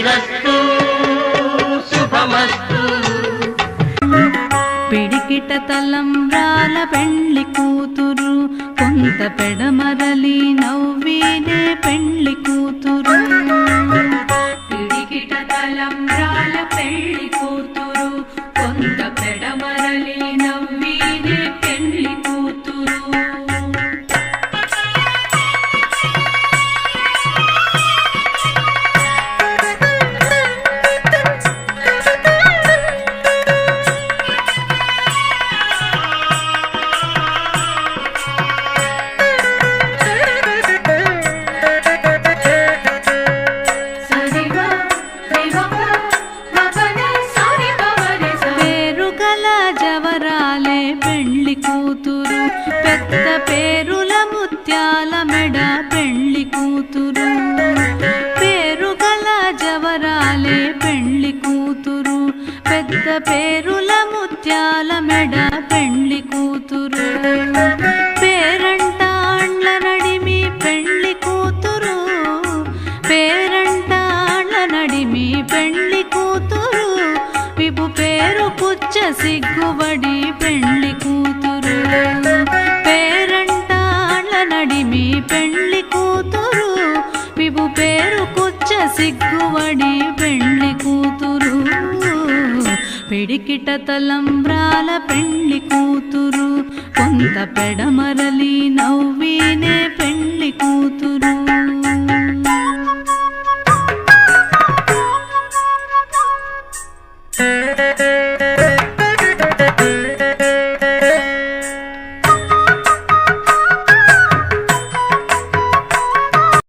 శ్రీరస్తు శుభమస్తు. పిడికిట తలంబ్రాల పెండ్లి కూతురు కొంత పెడమరలి నవ్వీనే పెండ్లి కూతురు. పిడికిట తలంబ్రాల పెద్ద పేరుల ముత్యాల మెడ పెండ్లి కూతురు. పేరు గల జవరాలే పెండ్లి కూతురు. పెద్ద పేరుల ముత్యాల మెడ పెండ్లి కూతురు. పేరంటాండ్ల నడిమి పెండ్లి కూతురు. పేరంటాండ్ల నడిమి పెండ్లి కూతురు. విపు పేరు పుచ్చ సిగ్గుబడి మీ పెళ్ళి కూతురు విపు పేరు కుచ్చ సిగ్గువడి పెళ్ళి కూతురు. పిడికిట తలంబ్రాల పెళ్ళి కూతురు కొంత పెడమరలి నవ్వీనే పెళ్ళి కూతురు.